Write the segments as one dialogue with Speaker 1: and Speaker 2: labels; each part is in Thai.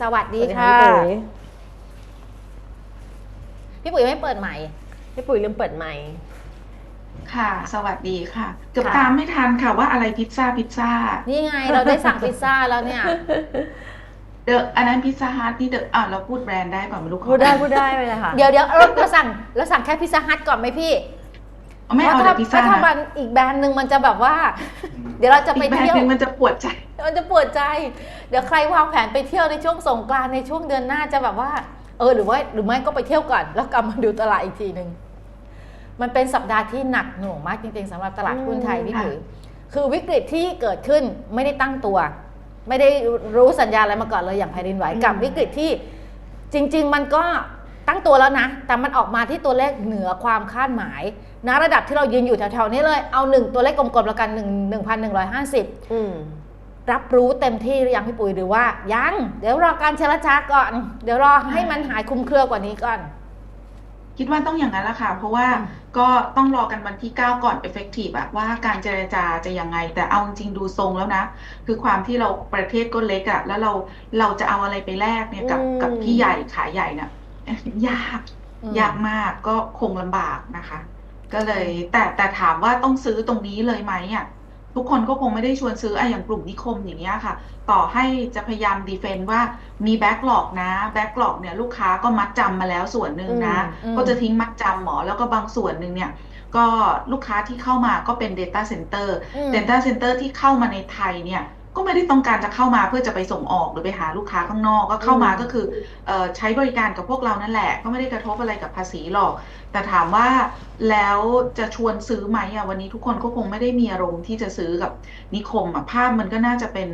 Speaker 1: สวัสดี
Speaker 2: สวัส
Speaker 1: ค่ะ
Speaker 2: พี่ปุ๋ย
Speaker 1: พี่ปุ๋ยไม่เปิดใหม่
Speaker 2: พี่ปุ๋ยลืมเปิดไมค์
Speaker 3: ค่ะ สวัสดีค่ะ เกือบ
Speaker 1: ค่ะ
Speaker 3: ตามไม่ทันค่ะว่าอะไรพิซซ่าพิซซ่า
Speaker 1: นี่ไงเราได้สั่งพิซซ่าแล้วเนี่ย
Speaker 3: เดอะอันนั้นพิซซ่าฮัทนี่เดอะอะเราพูดแบรนด์ได้ป่ะไม่รู้
Speaker 2: พูดได้พูดได้ไปเลยค่ะ
Speaker 1: เดี๋ยวเดี๋ยวเราเราสั่งเราสั่งแค่พิซซ่าฮัทก่อนไหมพี่
Speaker 3: เอาไม่เอา
Speaker 1: พระ
Speaker 3: เด
Speaker 1: ถ้า
Speaker 3: อะพิซ
Speaker 1: เพ
Speaker 3: ซ่า
Speaker 1: ราะถ้ามั
Speaker 3: นะ
Speaker 1: นอีกแบรนด์หนึ่งมันจะแบบว่า เดี๋ยวเราจะ
Speaker 3: อี
Speaker 1: ไป
Speaker 3: กแบรน
Speaker 1: เที่ยว
Speaker 3: ด์หนึงมันจะปวดใจ
Speaker 1: มันจะปวดใจ เดี๋ยวใครวางแผนไปเที่ยวในช่วงสงกรานต์ในช่วงเดือนหน้าจะแบบว่า เออหรือว่าหรือไม่ก็ไปเที่ยวก่อนแล้วกลับมาดูตลาดอีกทีหนึ่งมันเป็นสัปดาห์ที่หนักหน่วงมากจริงๆสำหรับตลาดหุ้นไทย
Speaker 2: อืม
Speaker 1: พี่
Speaker 3: ค่ะ
Speaker 1: ปุ๋ยคือวิกฤตที่เกิดขึ้นไม่ได้ตั้งตัว ไม่ได้รู้สัญญาณอะไรมาก่อนเลยอย่างแผ่นดินไหวกับวิกฤตที่จริง ๆ มันก็ตั้งตัวแล้วนะ แต่มันออกมาที่ตัวเลขเหนือความคาดหมายณระดับที่เรายืนอยู่แถวๆนี้เลย เอาหนึ่งตัวเลขกลมๆแล้วกันหนึ่งหนึ่งพันหนึ่งร้อยห้าสิบ
Speaker 2: อืม
Speaker 1: รับรู้เต็มที่หรือยังพี่ปุ๋ยหรือว่ายัง เดี๋ยวรอการเจรจาก่อน เดี๋ยวรอให้มันหายคลุมเครือกว่านี้ก่อน
Speaker 3: คิดว่าต้องอย่างนั้นละค่ะ เพราะว่า
Speaker 1: อืม
Speaker 3: ก็ต้องรอกันวันที่ 9 ก่อน effective อะว่าการเจรจาจะยังไง แต่เอาจริงๆดูทรงแล้วนะ คือความที่เราประเทศก็เล็กอะแล้วเราเราจะเอาอะไรไปแลกเนี่ยกับ
Speaker 2: อืม
Speaker 3: กับพี่ใหญ่ขายใหญ่น่ะยาก
Speaker 1: อืม
Speaker 3: ยากมากก็คงลำบากนะคะ ก็เลยแต่แต่ถามว่าต้องซื้อตรงนี้เลยไหมอะ ทุกคนก็คงไม่ได้ชวนซื้ออะอย่างกลุ่มนิคมอย่างเงี้ยค่ะ ต่อให้จะพยายามดีเฟนต์ว่ามีแบ็กหลอกนะแบ็กหลอกเนี่ยลูกค้าก็มัดจำมาแล้วส่วนหนึ่งนะ
Speaker 1: อืม
Speaker 3: ก็จะทิ้งมัดจำหมอแล้วก็บางส่วนหนึ่งเนี่ยก็ลูกค้าที่เข้ามาก็เป็น Data Center
Speaker 1: อืม
Speaker 3: Data Center ที่เข้ามาในไทยเนี่ย ก็ไม่ได้ต้องการจะเข้ามาเพื่อจะไปส่งออกหรือไปหาลูกค้าข้างนอก ก็เข้ามา
Speaker 2: อืม
Speaker 3: ก็คือเอ่อใช้บริการกับพวกเรานั่นแหละ ก็ไม่ได้กระทบอะไรกับภาษีหรอก แต่ถามว่าแล้วจะชวนซื้อไหมอะวันนี้ทุกคนก็คงไม่ได้มีอารมณ์ที่จะซื้อกับนิคมอะภาพมันก็น่าจะเป็น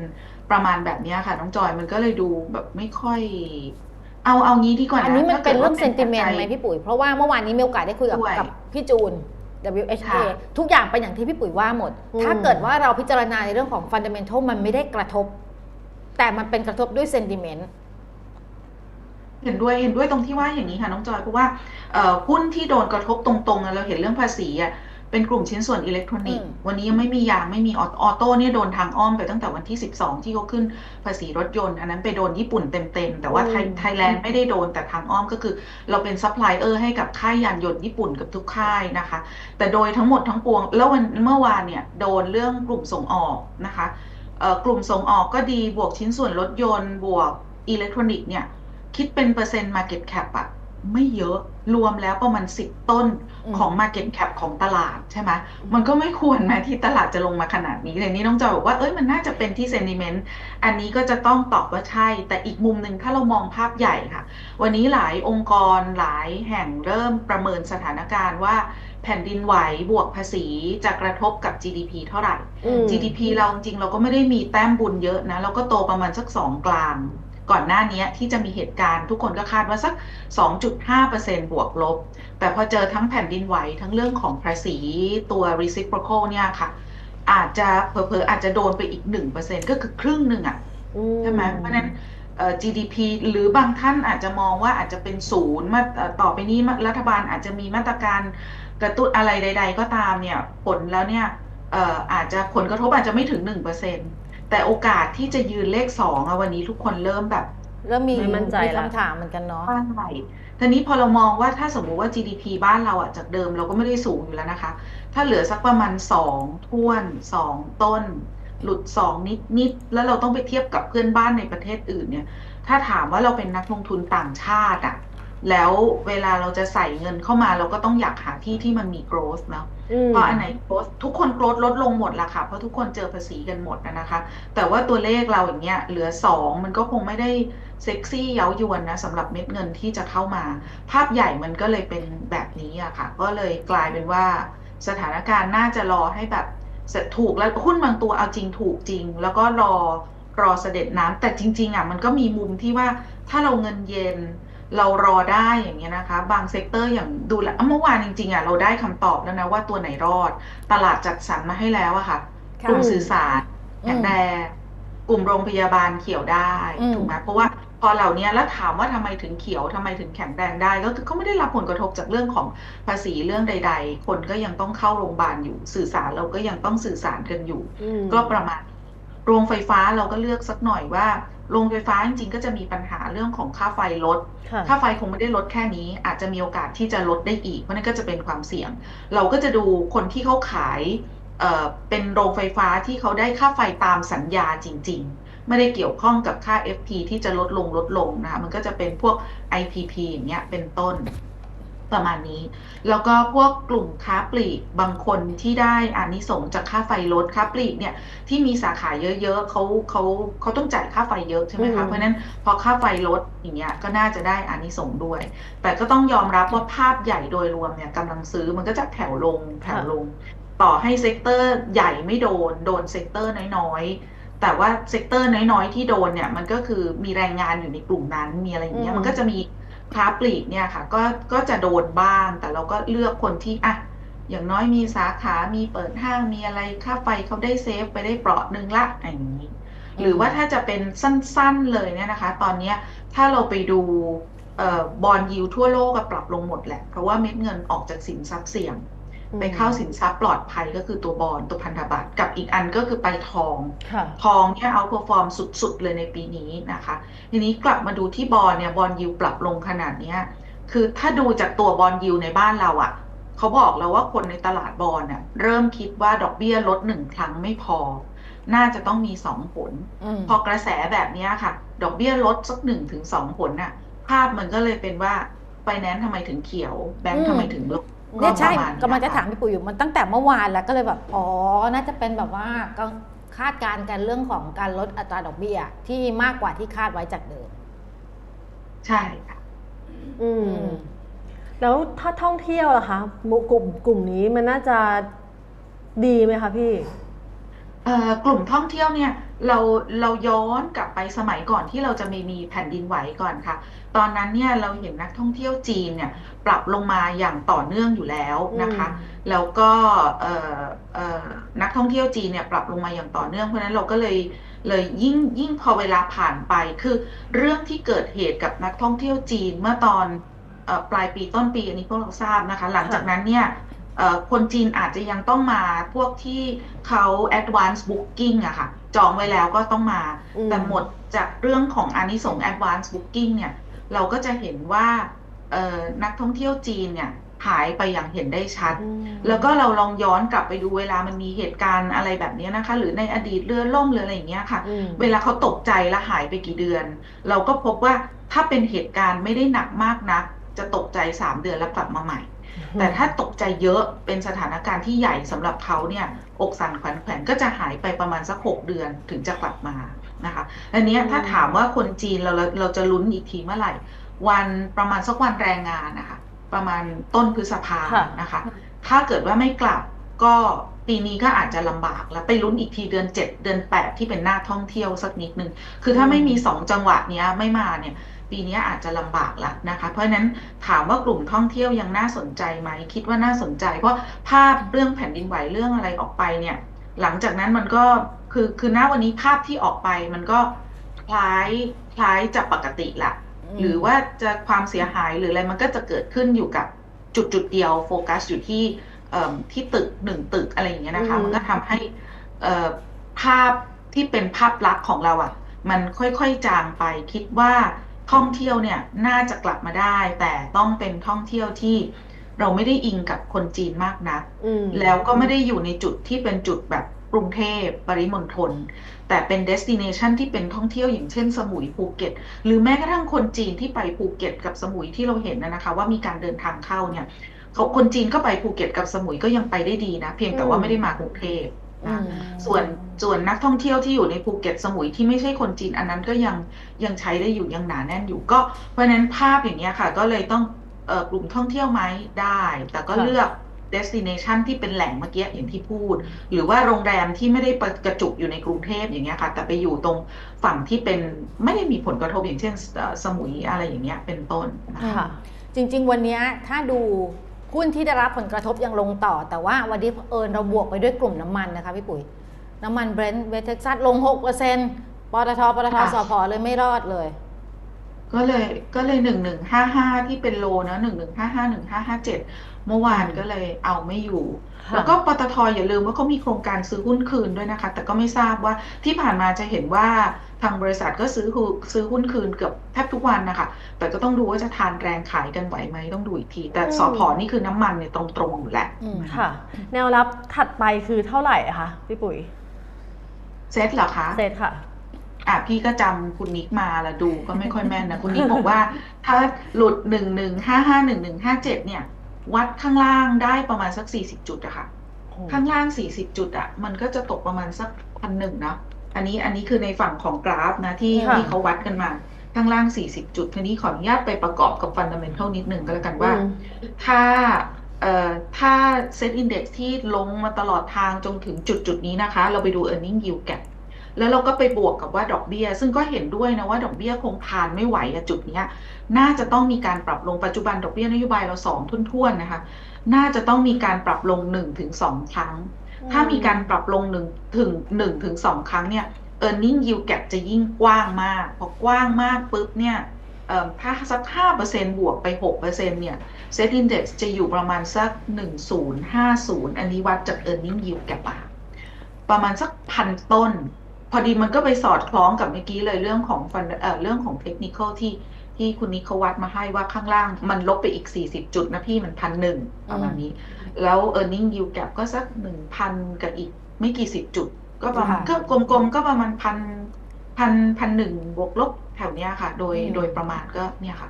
Speaker 3: ประมาณแบบเนี้ยค่ะน้องจอยมันก็เลยดูแบบไม่ค่อยเอาเอางี้ดีกว่า
Speaker 1: อัน
Speaker 3: นะ
Speaker 1: นี้มัน
Speaker 3: ถ้า
Speaker 1: เป็น
Speaker 3: กิด
Speaker 1: เรื่
Speaker 3: ว่า
Speaker 1: องเซนติเมนต์
Speaker 3: ปัจจัย
Speaker 1: ไหมพี่ปุ๋ยเพราะว่าเมื่อวานนี้มีโอกาสได้คุยกับ
Speaker 3: ด้วย
Speaker 1: กับพี่จูน WHK
Speaker 3: ค่ะ
Speaker 1: ทุกอย่างเป็นอย่างที่พี่ปุ๋ยว่าหมด
Speaker 2: อืม
Speaker 1: ถ้าเกิดว่าเราพิจารณาในเรื่องของฟันเดเมนทัลมันไม่ได้กระทบ แต่มันเป็นกระทบด้วยเซนติเมนต์
Speaker 3: เห็นด้วยเห็นด้วยตรงที่ว่าอย่างนี้ค่ะน้องจอยเพราะว่าเอ่อหุ้นที่โดนกระทบตรงๆอะเราเห็นเรื่องภาษีอะ เป็นกลุ่มชิ้นส่วนอิเล็กทรอนิกส์
Speaker 1: อืม
Speaker 3: วันนี้ยังไม่มียางไม่มีออออโต้เนี่ยโดนทางอ้อมไปตั้งแต่วันที่ 12 ที่เขาขึ้นภาษีรถยนต์ อันนั้นไปโดนญี่ปุ่นเต็มๆ แต่ว่าไทย
Speaker 2: อืม
Speaker 3: ไทยแลนด์ไม่ได้โดนแต่ทางอ้อมก็คือ เราเป็นซัพพลายเออร์ให้กับค่ายยานยนต์ญี่ปุ่นกับทุกค่ายนะคะ แต่โดยทั้งหมดทั้งปวง แล้ววันเมื่อวานเนี่ยโดนเรื่องกลุ่มส่งออกนะคะเอ่อกลุ่มส่งออกก็ดีบวกชิ้นส่วนรถยนต์ บวกอิเล็กทรอนิกส์เนี่ยคิดเป็นเปอร์เซ็นต์ Market Cap อะ ไม่เยอะรวมแล้วประมาณ10ต้น
Speaker 1: อืม
Speaker 3: ของ Market Cap ของตลาดใช่ไหมมันก็ไม่ควรแม้ที่ตลาดจะลงมาขนาดนี้แต่นี้น้องจอยบอกว่าเอ้ยมันน่าจะเป็นที่ sentiment อันนี้ก็จะต้องตอบว่าใช่ แต่อีกมุมหนึ่งถ้าเรามองภาพใหญ่ค่ะ วันนี้หลายองค์กรหลายแห่งเริ่มประเมินสถานการณ์ว่าแผ่นดินไหวบวกภาษีจะกระทบกับ GDP เท่าไหร่
Speaker 2: อืม
Speaker 3: GDP เราจริงๆเราก็ไม่ได้มีแต้มบุญเยอะนะ เราก็โตประมาณสักสองกลาง ก่อนหน้านี้ที่จะมีเหตุการณ์ทุกคนก็คาดว่าสัก 2.5%บวกลบ แต่พอเจอทั้งแผ่นดินไหวทั้งเรื่องของภาษีตัว reciprocal เนี่ยค่ะ อาจจะเผลอๆอาจจะโดนไปอีก 1%ก็คือครึ่งหนึ่งอะ
Speaker 2: อื
Speaker 3: ใช่ไหมเพราะฉะนั้นเอ่อ GDP หรือบางท่านอาจจะมองว่าอาจจะเป็นศูนย์มาเอ่อต่อไปนี้รัฐบาลอาจจะมีมาตรการกระตุ้นอะไรใด ๆ ก็ตามเนี่ย ผลแล้วเนี่ยเอ่ออาจจะผลกระทบอาจจะไม่ถึง1% แต่โอกาสที่จะยืนเลข2อะวันนี้ทุกคนเริ่มแบบ
Speaker 1: เริ่มมี
Speaker 2: ไม่มั่นใจ
Speaker 1: มี
Speaker 2: ละ
Speaker 1: คำถามเหมือนกันเนาะ
Speaker 3: บ้านไหนทีนี้พอเรามองว่าถ้าสมมุติว่า GDP บ้านเราอะจากเดิมเราก็ไม่ได้สูงอยู่แล้วนะคะ ถ้าเหลือสักประมาณสองท้วนสองต้น หลุดสองนิดนิดแล้วเราต้องไปเทียบกับเพื่อนบ้านในประเทศอื่นเนี่ย ถ้าถามว่าเราเป็นนักลงทุนต่างชาติอะแล้วเวลาเราจะใส่เงินเข้ามาเราก็ต้องอยากหาที่ที่มันมี growth เนาะ
Speaker 2: อืม
Speaker 3: เพราะอันไหนโกรธทุกคนโกรธลดลงหมดละค่ะ เพราะทุกคนเจอภาษีกันหมดนะคะ แต่ว่าตัวเลขเราอย่างเงี้ยเหลือสองมันก็คงไม่ได้เซ็กซี่เย้ายวนนะสำหรับเม็ดเงินที่จะเข้ามา ภาพใหญ่มันก็เลยเป็นแบบนี้อะค่ะ ก็เลยกลายเป็นว่าสถานการณ์น่าจะรอให้แบบถูกแล้วหุ้นบางตัวเอาจริงถูกจริง แล้วก็รอรอเสด็จน้ำแต่จริง ๆอะมันก็มีมุมที่ว่าถ้าเราเงินเย็น เรารอได้อย่างเงี้ยนะคะ บางเซกเตอร์อย่างดูแลวเมื่อวานจริงๆอะเราได้คำตอบแล้วนะว่าตัวไหนรอด ตลาดจัดสรรมาให้แล้วอะค่ะ
Speaker 1: ค่ะ
Speaker 3: กลุ่มสื่อสารแข็งแรงกลุ่มโรงพยาบาลเขียวได้
Speaker 1: อืม
Speaker 3: ถูกไหมเพราะว่าพอเหล่านี้แล้วถามว่าทำไมถึงเขียวทำไมถึงแข็งแรงได้ก็คือเขาไม่ได้รับผลกระทบจากเรื่องของภาษีเรื่องใด ๆ คนก็ยังต้องเข้าโรงพยาบาลอยู่ สื่อสารเราก็ยังต้องสื่อสารกันอยู่
Speaker 2: อืม
Speaker 3: ก็ประมาณโรงไฟฟ้าเราก็เลือกสักหน่อยว่า โรงไฟฟ้าจริงๆ ก็จะมีปัญหาเรื่องของค่าไฟลด
Speaker 2: ค่ะ
Speaker 3: ค่าไฟคงไม่ได้ลดแค่นี้ อาจจะมีโอกาสที่จะลดได้อีก เพราะนั่นก็จะเป็นความเสี่ยง เราก็จะดูคนที่เขาขายเอ่อเป็นโรงไฟฟ้าที่เขาได้ค่าไฟตามสัญญาจริง ๆ ไม่ได้เกี่ยวข้องกับค่า FT ที่จะลดลงลดลงนะคะ มันก็จะเป็นพวก IPP อย่างเงี้ย เป็นต้น ประมาณนี้ แล้วก็พวกกลุ่มค้าปลีกบางคนที่ได้อานิสงส์จากค่าไฟลดค้าปลีกเนี่ยที่มีสาขาเยอะๆเขาเขาเขาต้องจ่ายค่าไฟเยอะใช่ไหม
Speaker 2: อื
Speaker 3: คะ
Speaker 2: ม
Speaker 3: เพราะฉะนั้นพอค่าไฟลดอย่างเงี้ยก็น่าจะได้อานิสงส์ด้วย แต่ก็ต้องยอมรับว่าภาพใหญ่โดยรวมเนี่ยกำลังซื้อมันก็จะแถวลงแถวลง ต่อให้เซกเตอร์ใหญ่ไม่โดนโดนเซกเตอร์น้อยๆแต่ว่าเซกเตอร์น้อยๆ ที่โดนเนี่ย มันก็คือมีแรงงานอยู่ในกลุ่มนั้นมีอะไรอย่างเงี้ย
Speaker 2: อืม
Speaker 3: มันก็จะมี ค้าปลีกเนี่ยค่ะก็ก็จะโดนบ้างแต่เราก็เลือกคนที่อะอย่างน้อยมีสาขามีเปิดห้างมีอะไรค่าไฟเขาได้เซฟไปได้เปราะหนึ่งละอย่างนี้ หรือว่าถ้าจะเป็นสั้นๆเลยเนี่ยนะคะ ตอนนี้ถ้าเราไปดูออบอลยิวทั่วโลกก็ปรับลงหมดแหละ เพราะว่าเม็ดเงินออกจากสินทรัพย์เสี่ยง ไปเข้าสินทรัพย์ปลอดภัยก็คือตัวบอลตัวพันธบัตรกับอีกอันก็คือไปทอง
Speaker 2: ค่ะ
Speaker 3: ทองเนี่ยเอาเพอร์ฟอร์มสุดๆ เลยในปีนี้นะคะ ทีนี้กลับมาดูที่บอลเนี่ยบอลยิวปรับลงขนาดเนี้ยคือถ้าดูจากตัวบอลยิวในบ้านเราอะ่ะเขาบอกแล้วว่าคนในตลาดบอลน่ะเริ่มคิดว่าดอกเบี้ยลดหนึ่งครั้งไม่พอ น่าจะต้องมีสองผล
Speaker 1: อืม
Speaker 3: พอกระแสแบบเนี้ยค่ะ ดอกเบี้ยลดสักหนึ่งถึงสองผลน่ะ ภาพมันก็เลยเป็นว่าไฟแนนซ์ทำไมถึงเขียว แบง
Speaker 1: อื
Speaker 3: ก์
Speaker 1: ม
Speaker 3: ทำไมถึงลบ
Speaker 1: เนี่ยใช่
Speaker 3: ประมาณเนี้ย
Speaker 1: กำลังจะ
Speaker 3: ค่ะ
Speaker 1: ถามพี่ปุ๋ยอยู่มันตั้งแต่เมื่อวานแล้วก็เลยแบบอ๋อน่าจะเป็นแบบว่าก็คาดการณ์กันเรื่องของการลดอัตราดอกเบี้ยที่มากกว่าที่คาดไว้จากเดิม
Speaker 3: ใช่ค่ะ
Speaker 2: อื
Speaker 1: อื
Speaker 2: ม
Speaker 1: ม
Speaker 2: แล้วถ้าท่องเที่ยวล่ะคะหมู่กลุ่มกลุ่มนี้มันน่าจะดีไหมคะพี่
Speaker 3: เอ่อกลุ่มท่องเที่ยวเนี่ยเราเราย้อนกลับไปสมัยก่อนที่เราจะมีมีแผ่นดินไหวก่อนค่ะ ตอนนั้นเนี่ยเราเห็นนักท่องเที่ยวจีนเนี่ยปรับลงมาอย่างต่อเนื่องอยู่แล้วนะคะ แล้วก็เอ่อเอ่อนักท่องเที่ยวจีนเนี่ยปรับลงมาอย่างต่อเนื่องเพราะฉะนั้นเราก็เลยเลยยิ่งยิ่งพอเวลาผ่านไปคือเรื่องที่เกิดเหตุกับนักท่องเที่ยวจีนเมื่อตอนเอ่อปลายปีต้นปีอันนี้พวกเราทราบนะคะ หลังจากนั้นเนี่ยเอ่อ คนจีนอาจจะยังต้องมาพวกที่เขา advance booking อะค่ะ จองไว้แล้วก็ต้องมา
Speaker 2: อืม
Speaker 3: แต่หมดจากเรื่องของอานิสงส์ advance booking เนี่ย เราก็จะเห็นว่าเอ่อนักท่องเที่ยวจีนเนี่ยหายไปอย่างเห็นได้ชัด
Speaker 2: อืม
Speaker 3: แล้วก็เราลองย้อนกลับไปดูเวลามันมีเหตุการณ์อะไรแบบนี้นะคะ หรือในอดีตเรือล่มหรืออะไรอย่างเงี้ยค่ะ
Speaker 2: อืม
Speaker 3: เวลาเขาตกใจแล้วหายไปกี่เดือน เราก็พบว่าถ้าเป็นเหตุการณ์ไม่ได้หนักมากนัก จะตกใจ3เดือนแล้วกลับมาใหม่ แต่ถ้าตกใจเยอะเป็นสถานการณ์ที่ใหญ่สำหรับเขาเนี่ยอกสั่นขวัญแขวนก็จะหายไปประมาณสัก6เดือนถึงจะกลับมานะคะอันเนี้ยถ้าถามว่าคนจีนเราเราเราจะลุ้นอีกทีเมื่อไหร่ วันประมาณสักวันแรงงานนะคะประมาณต้นพฤษภา
Speaker 2: ค่ะ
Speaker 3: นะคะ ถ้าเกิดว่าไม่กลับก็ปีนี้ก็อาจจะลำบากแล้วไปลุ้นอีกทีเดือน 7 เดือน 8 ที่เป็นหน้าท่องเที่ยวสักนิดนึง คือถ้าไม่มีสองจังหวะเนี้ยไม่มาเนี่ย ปีนี้อาจจะลำบากละนะคะ เพราะฉะนั้นถามว่ากลุ่มท่องเที่ยวยังน่าสนใจไหมคิดว่าน่าสนใจ เพราะภาพเรื่องแผ่นดินไหวเรื่องอะไรออกไปเนี่ยหลังจากนั้นมันก็คือคือณวันนี้ภาพที่ออกไปมันก็คล้ายคล้ายจะปกติละหรือว่าจะความเสียหายหรืออะไรมันก็จะเกิดขึ้นอยู่กับจุดจุดเดียวโฟกัสอยู่ที่เอิ่มที่ตึกหนึ่งตึกอะไรอย่างเงี้ยนะคะ
Speaker 2: อืม
Speaker 3: มันก็ทำให้เอ่อภาพที่เป็นภาพลักษณ์ของเราอะ มันค่อยๆจางไปคิดว่า ท่องเที่ยวเนี่ยน่าจะกลับมาได้ แต่ต้องเป็นท่องเที่ยวที่เราไม่ได้อิงกับคนจีนมากนัก
Speaker 2: อืม
Speaker 3: แล้วก็ไม่ได้อยู่ในจุดที่เป็นจุดแบบกรุงเทพปริมณฑลแต่เป็นเดสติเนชันที่เป็นท่องเที่ยวอย่างเช่น สมุยภูเก็ต หรือแม้กระทั่งคนจีนที่ไปภูเก็ตกับสมุยที่เราเห็นนะนะคะ ว่ามีการเดินทางเข้าเนี่ยเขาคนจีนก็ไปภูเก็ตกับสมุยก็ยังไปได้ดีนะ เพียงแต่ว่าไม่ได้มากรุงเทพ
Speaker 1: อื
Speaker 3: นะ
Speaker 1: ม
Speaker 3: ส่วนส่วนนักท่องเที่ยวที่อยู่ในภูเก็ตสมุยที่ไม่ใช่คนจีนอันนั้นก็ยังยังใช้ได้อยู่ยังหนาแน่นอยู่ก็เพราะฉะนั้นภาพอย่างเงี้ยค่ะ ก็เลยต้องเอ่อกลุ่มท่องเที่ยวไหมได้ แต่ก็
Speaker 2: ค่ะ
Speaker 3: เลือก destination ที่เป็นแหล่งเมื่อกี้อย่างที่พูด หรือว่าโรงแรมที่ไม่ได้กระจุกอยู่ในกรุงเทพอย่างเงี้ยค่ะ แต่ไปอยู่ตรงฝั่งที่เป็นไม่ได้มีผลกระทบอย่างเช่นเอ่อสมุยอะไรอย่างเงี้ยเป็นต้นนะคะ
Speaker 2: ค่ะ
Speaker 1: จริง ๆ วันเนี้ยถ้าดู หุ้นที่ได้รับผลกระทบยังลงต่อ แต่ว่าวันนี้เผอิญเราบวกไปด้วยกลุ่มน้ำมันนะคะพี่ปุ๋ย น้ำมันเบรนท์เวสเท็กซัสลง 6%ปตทปตท
Speaker 3: ค่ะ
Speaker 1: สพเลยไม่รอดเลย
Speaker 3: ก็เลยก็เลยหนึ่งหนึ่งห้าห้าที่เป็นโลนะหนึ่งหนึ่งห้าห้าหนึ่งห้าห้าเจ็ด เมื่อวานก็เลยเอาไม่อยู่
Speaker 2: ค่ะ
Speaker 3: แล้วก็ปตทอย่าลืมว่าเขามีโครงการซื้อหุ้นคืนด้วยนะคะ แต่ก็ไม่ทราบว่าที่ผ่านมาจะเห็นว่าทางบริษัทก็ซื้อหุ้นซื้อหุ้นคืนเกือบแทบทุกวันนะคะ แต่ก็ต้องดูว่าจะทานแรงขายกันไหวไหมต้องดูอีกที แต่
Speaker 2: อืม
Speaker 3: สพนี่คือน้ำมันเนี่ยตรงๆอยู่แหละ
Speaker 1: อืม
Speaker 2: ค่ะ แนวรับถัดไปคือเท่าไหร่อะคะพี่ปุ๋ย
Speaker 3: เซ็ตเหรอคะ
Speaker 2: เซตค่ะ
Speaker 3: อะพี่ก็จำคุณนิกมาละดูก็ไม่ค่อยแม่นนะ คุณนิกบอกว่า ถ้าหลุดหนึ่งหนึ่งห้าห้าหนึ่งหนึ่งห้าเจ็ดเนี่ย วัดข้างล่างได้ประมาณสักสี่สิบจุดอะค่ะ ข้างล่างสี่สิบจุดอะมันก็จะตกประมาณสักพันหนึ่งนะอันนี้อันนี้คือในฝั่งของกราฟนะที่
Speaker 2: ค่ะ
Speaker 3: ที่เขาวัดกันมา ข้างล่างสี่สิบจุดทีนี้ขออนุญาตไปประกอบกับฟันดัมเมนทัลนิดหนึ่งก็แล้วกันว่า
Speaker 2: อืม
Speaker 3: ถ้าเอ่อถ้าเซตอินดี x ที่ลงมาตลอดทางจนถึงจุดจุดนี้นะคะ เราไปดู e a r n i n g yield gap แล้วเราก็ไปบวกกับว่าดอกเบี้ย ซึ่งก็เห็นด้วยนะว่าดอกเบี้ยคงทานไม่ไหวอะจุดเนี้ย น่าจะต้องมีการปรับลงปัจจุบันดอกเบี้ยนโยบายเราสองทุ่วนๆนะคะ น่าจะต้องมีการปรับลง1นถึงสครั้ง ถ้ามีการปรับลง1ถึง1ถึง2ครั้งเนี่ย e a r n i n g yield gap จะยิ่งกว้างมาก พอกว้างมากปุ๊บเนี่ยเอิ่มถ้าสัก 5%บวกไป 6%เนี่ยเซตอินดี x จะอยู่ประมาณสัก 1050 อันนี้วัดจาก e a r n i n g yield gap อะประมาณสักพันต้น พอดีมันก็ไปสอดคล้องกับเมื่อกี้เลยเรื่องของฟันเอ่อเรื่องของเทคนิคที่ที่คุณนิกเขาวัดมาให้ว่าข้างล่างมันลบไปอีก 40 จุดนะพี่มันพันหนึ่งประมาณนี้ แล้ว e a r n i n g yield gap ก็สัก1,000กับอีกไม่กี่สิบจุด ก็ประมาณ
Speaker 1: ค่ะ
Speaker 3: ก็กลมๆก็ประมาณพันพันพันหนึ่งบวกลบแถวเนี้ยค่ะ โดย
Speaker 1: อืม
Speaker 3: โดยประมาณก็เนี่ยค่ะ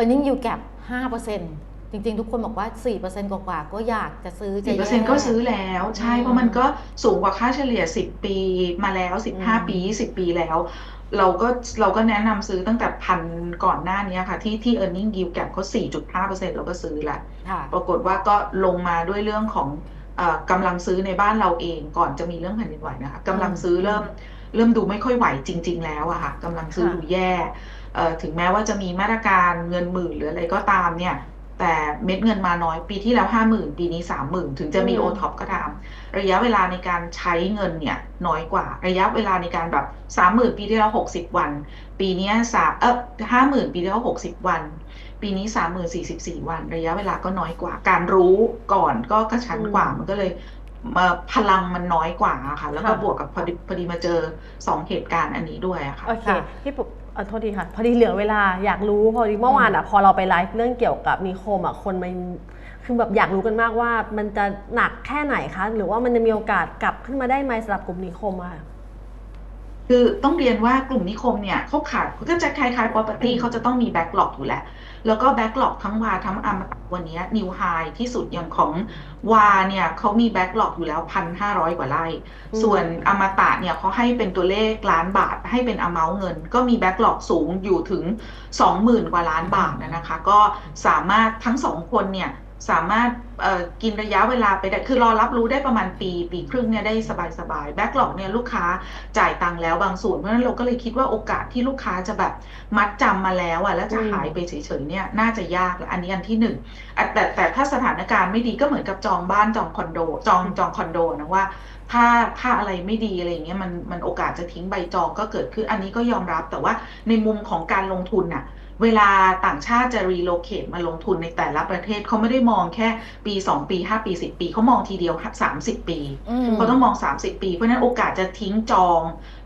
Speaker 1: e a r n i n g yield gap 5% จริง ๆ ทุกคนบอกว่า 4%กว่าๆก็อยากจะซื้อจะ
Speaker 3: สี่เปอร์เซ็นต์
Speaker 1: แย่
Speaker 3: ก็ซื้อแล้ว ใช่
Speaker 1: อืม
Speaker 3: เพราะมันก็สูงกว่าค่าเฉลี่ย 10 ปีมาแล้ว
Speaker 2: อืม
Speaker 3: 15 ปี 20 ปีแล้ว เราก็เราก็แนะนำซื้อตั้งแต่พันก่อนหน้านี้ค่ะ ที่ที่ e a r n i n g yield gap เขา4.5%เราก็ซื้อละ
Speaker 1: ค่ะ
Speaker 3: ปรากฏว่าก็ลงมาด้วยเรื่องของเอ่อกำลังซื้อในบ้านเราเองก่อนจะมีเรื่องแผ่นดินไหวนะคะกำลังซื้อเริ่มเริ่มดูไม่ค่อยไหวจริง ๆ แล้วอะค่ะกำลังซื้อ
Speaker 2: ค่ะ
Speaker 3: ดูแย่เอ่อถึงแม้ว่าจะมีมาตรการเงินหมื่นหรืออะไรก็ตามเนี่ย แต่เม็ดเงินมาน้อยปีที่แล้วห้าหมื่นปีนี้สามหมื่นถึงจะมี
Speaker 2: อืม
Speaker 3: โอท็อปก็ตาม ระยะเวลาในการใช้เงินเนี่ยน้อยกว่า ระยะเวลาในการแบบสามหมื่นปีที่แล้วหกสิบวัน ปีเนี้ยสามเออห้าหมื่นปีที่แล้วหกสิบวัน ปีนี้สามหมื่นสี่สิบสี่วัน ระยะเวลาก็น้อยกว่า การรู้ก่อนก็กระชั้นกว่า
Speaker 2: อืม
Speaker 3: มันก็เลยเอ่อพลังมันน้อยกว่าอะค่ะ แล้วก็
Speaker 2: ค่ะ
Speaker 3: บวกกับพอดีพอดีมาเจอสองเหตุการณ์อันนี้ด้วยอะค่ะ
Speaker 2: โอเค
Speaker 1: ค่ะ
Speaker 2: พี่ปุ๊บเอ่อโทษทีค่ะพอดีเหลือเวลาอยากรู้พอดีเมื่อวานอะพอเราไปไลฟ์เรื่องเกี่ยวกับนิคมอะคนมันคือแบบอยากรู้กันมากว่ามันจะหนักแค่ไหนคะ หรือว่ามันจะมีโอกาสกลับขึ้นมาได้ไหมสำหรับกลุ่มนิคมอะค่ะ
Speaker 3: คือต้องเรียนว่ากลุ่มนิคมเนี่ยเขาขายก็จะคล้ายๆ property เขาจะต้องมี backlog อยู่แหละ แล้วก็ backlog ทั้งวาทั้งอมตะวันเนี้ย new high ที่สุดอย่างของวาเนี่ยเขามี backlog อยู่แล้ว1,500กว่าไร่
Speaker 2: อืม
Speaker 3: ส่วนอมตะเนี่ยเขาให้เป็นตัวเลขล้านบาทให้เป็น amount เงิน ก็มี backlog สูงอยู่ถึง20,000กว่าล้านบาทนะนะคะ ก็สามารถทั้งสองคนเนี่ย สามารถกินระยะเวลาไปได้ คือรอรับรู้ได้ประมาณปี ปีครึ่งเนี่ยได้สบายๆ แบ็กหลอกเนี่ยลูกค้าจ่ายตังค์แล้วบางส่วน เพราะฉะนั้นเราก็เลยคิดว่าโอกาสที่ลูกค้าจะแบบมัดจำมาแล้วอะแล้วจะหายไปเฉยๆเนี่ยน่าจะยาก อันนี้อันที่หนึ่งแต่แต่ถ้าสถานการณ์ไม่ดีก็เหมือนกับจองบ้านจองคอนโด จองจองคอนโดนะว่าถ้าถ้าอะไรไม่ดีอะไรเงี้ยมันมันโอกาสจะทิ้งใบจองก็เกิดขึ้นอันนี้ก็ยอมรับแต่ว่าในมุมของการลงทุนน่ะ เวลาต่างชาติจะรีโลเคทมาลงทุนในแต่ละประเทศเขาไม่ได้มองแค่ปี 2 ปี 5 ปี 10 ปี เขามองทีเดียว 30 ปี
Speaker 1: อืม
Speaker 3: เขาต้องมอง 30 ปี เพราะฉะนั้นโอกาสจะทิ้งจอง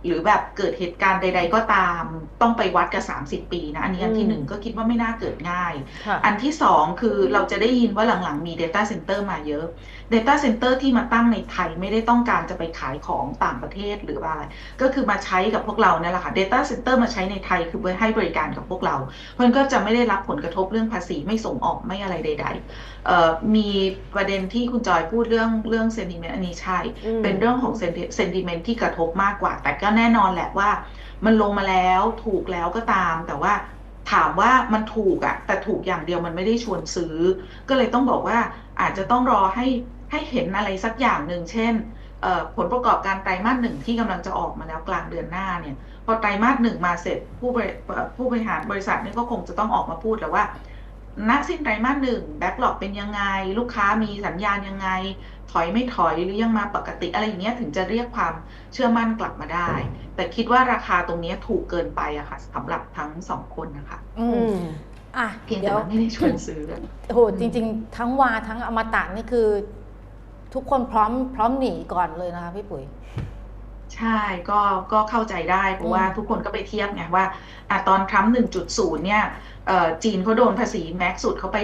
Speaker 3: หรือแบบเกิดเหตุการณ์ใด ๆ ก็ตามต้องไปวัดกับ 30 ปีนะ อันนี้อันที่หนึ่งก็คิดว่าไม่น่าเกิดง่าย
Speaker 2: ค่ะ
Speaker 3: อันที่สองคือเราจะได้ยินว่าหลังๆมี Data Center มาเยอะ Data Center ที่มาตั้งในไทยไม่ได้ต้องการจะไปขายของต่างประเทศหรือว่าอะไร ก็คือมาใช้กับพวกเราเนี่ยแหละค่ะ Data Center มาใช้ในไทยคือไว้ให้บริการกับพวกเรามันก็จะไม่ได้รับผลกระทบเรื่องภาษีไม่ส่งออกไม่อะไรใดๆเอ่อมีประเด็นที่คุณจอยพูดเรื่องเรื่องเซนติเมนต์อันนี้ใช่
Speaker 2: อืม
Speaker 3: เป็นเรื่องของเซนติเมนต์ที่กระทบมากกว่าแต่ก็แน่นอนแหละว่า มันลงมาแล้วถูกแล้วก็ตาม แต่ว่าถามว่ามันถูกอะแต่ถูกอย่างเดียวมันไม่ได้ชวนซื้อ ก็เลยต้องบอกว่าอาจจะต้องรอให้ให้เห็นอะไรสักอย่างหนึ่งเช่นผลประกอบการไตรมาสหนึ่งที่กำลังจะออกมาแล้วกลางเดือนหน้าเนี่ยพอไตรมาสหนึ่งมาเสร็จผู้บริผู้บริหารบริษัทนี่ก็คงจะต้องออกมาพูดแล้วว่า ณสิ้นไตรมาสหนึ่งแบ็กหลอกเป็นยังไง ลูกค้ามีสัญญาณยังไง ถอยไม่ถอยหรือยังมาปกติอะไรอย่างเงี้ยถึงจะเรียกความเชื่อมั่นกลับมาได้ แต่คิดว่าราคาตรงเนี้ยถูกเกินไปอะค่ะสำหรับทั้งสองคนนะคะ
Speaker 1: อื
Speaker 2: อื
Speaker 1: ม
Speaker 2: ม
Speaker 1: อะ
Speaker 3: เพียง
Speaker 1: เดี๋
Speaker 3: แต่
Speaker 1: ยว
Speaker 3: ว่าไม่ได้ชวนซื้อกัน
Speaker 1: โอ้โหจริง ๆ ทั้งวาทั้งอมตะนี่คือ ทุกคนพร้อมพร้อมหนีก่อนเลยนะคะพี่ปุ๋ย
Speaker 3: ใช่ ก็ ก็เข้าใจได้ เพราะว่า
Speaker 1: อืม
Speaker 3: ทุกคนก็ไปเทียบไงว่าอะตอนทรัมป์1.0 เนี่ยเอ่อจีนเขาโดนภาษีแม็กซ์สุดเขาไป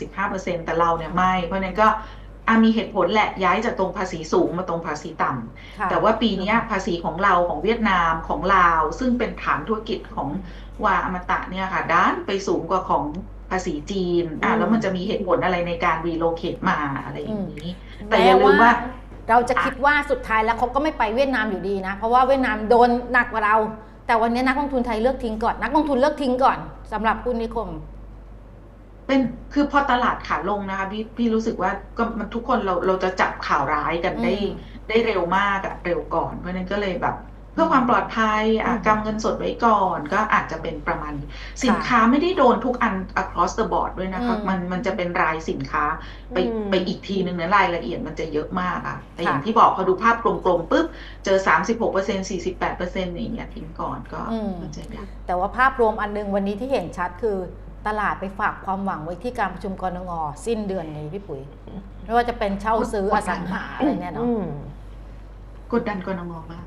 Speaker 3: 60-65%แต่เราเนี่ยไม่ เพราะฉะนั้นก็อะมีเหตุผลแหละย้ายจากตรงภาษีสูงมาตรงภาษีต่ำ
Speaker 1: ค่ะ
Speaker 3: แต่ว่าปีเนี้ยภาษีของเราของเวียดนามของลาว ซึ่งเป็นฐานธุรกิจของวาอมตะเนี่ยค่ะด้านไปสูงกว่าของภาษีจีนอะ
Speaker 2: อืม
Speaker 3: แล้วมันจะมีเหตุผลอะไรในการรีโลเคทมาอะไรอย่างนี้ แต่
Speaker 1: แม้
Speaker 3: อย่าลืมว่า
Speaker 1: เราจะคิดว่าสุดท้ายแล้วเขาก็ไม่ไปเวียดนามอยู่ดีนะ เพราะว่าเวียดนามโดนหนักกว่าเรา แต่วันนี้นักลงทุนไทยเลือกทิ้งก่อน นักลงทุนเลือกทิ้งก่อนสำหรับหุ้นนิคม
Speaker 3: เป็นคือพอตลาดขาลงนะคะพี่พี่รู้สึกว่าก็มันทุกคนเราเราจะจับข่าวร้ายกันได้
Speaker 1: อืม
Speaker 3: ได้เร็วมากอะเร็วก่อน เพราะฉะนั้นก็เลยแบบเพื่อความปลอดภัยอะ
Speaker 1: อืม
Speaker 3: กำเงินสดไว้ก่อน ก็อาจจะเป็นประมาณนี้สินค้าไม่ได้โดนทุกอัน across the board ด้วยนะคะ
Speaker 1: อืม
Speaker 3: มันมันจะเป็นรายสินค้าไป
Speaker 2: อืม
Speaker 3: ไปอีกทีหนึ่งนะรายละเอียดมันจะเยอะมากอะแต่อย่าง
Speaker 1: ค่ะ
Speaker 3: ที่บอกพอดูภาพกลมๆปุ๊บ เจอ 36% 48%อย่างเงี้ยทิ้งก่อนก็
Speaker 1: อืม
Speaker 3: เข้าใจได้
Speaker 1: แต่ว่าภาพรวมอันหนึงวันนี้ที่เห็นชัดคือตลาดไปฝากความหวังไว้ที่การประชุมกรงงสิ้นเดือนนี้พี่ปุ๋ยไม่ว่าจะเป็นเช่าซื้ออสังหาอะไรเนี่ยเนาะ
Speaker 2: อืม
Speaker 3: กดดันกนงมาก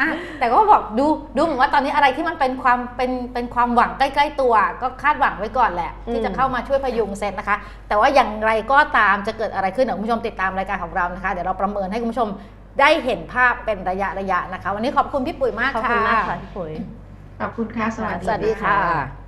Speaker 1: อะแต่ก็บอกดูดูเหมือนว่าตอนนี้อะไรที่มันเป็นความเป็นเป็นความหวังใกล้ๆตัว ก็คาดหวังไว้ก่อนแหละ ที่จะเข้ามาช่วยพยุงเซ็ตนะคะ แต่ว่าอย่างไรก็ตามจะเกิดอะไรขึ้นเดี๋ยวคุณผู้ชมติดตามรายการของเรานะคะ เดี๋ยวเราประเมินให้คุณผู้ชมได้เห็นภาพเป็นระยะระยะนะคะ วันนี้ขอบคุณพี่ปุ๋ยมาก
Speaker 2: ขอบ
Speaker 1: ค่ะ
Speaker 2: คุณมากค่ะพี่ปุ๋ย
Speaker 3: ขอบคุณค่ะสวัสดี
Speaker 1: สวัสดี
Speaker 3: ค่ะ
Speaker 1: ค่ะ